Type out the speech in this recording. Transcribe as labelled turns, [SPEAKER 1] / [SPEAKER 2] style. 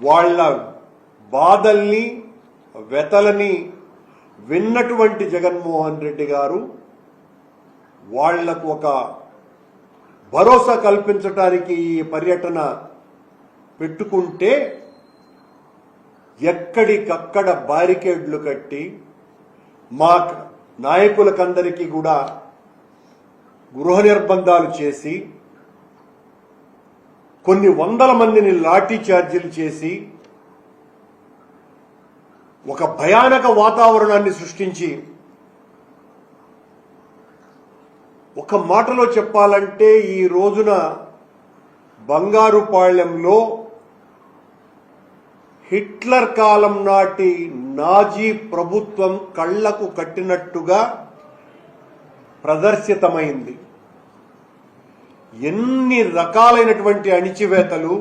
[SPEAKER 1] వాళ్ళ బాధల్ని వెతలని విన్నటువంటి జగన్మోహన్ రెడ్డి గారు వాళ్ళకు ఒక భరోసా కల్పించటానికి ఈ పర్యటన పెట్టుకుంటే ఎక్కడికక్కడ బారికేడ్లు కట్టి మా నాయకులకందరికీ కూడా గృహ నిర్బంధాలు చేసి కొన్ని వందల మందిని లాఠీ చార్జీలు చేసి ఒక భయానక వాతావరణాన్ని సృష్టించి ఒక మాటలో చెప్పాలంటే ఈ రోజున బంగారుపాళ్యంలో హిట్లర్ కాలం నాటి నాజీ ప్రభుత్వం కళ్ళకు కట్టినట్టుగా ప్రదర్శితమైంది. ఎన్ని రకాలైనటువంటి అణిచివేతలు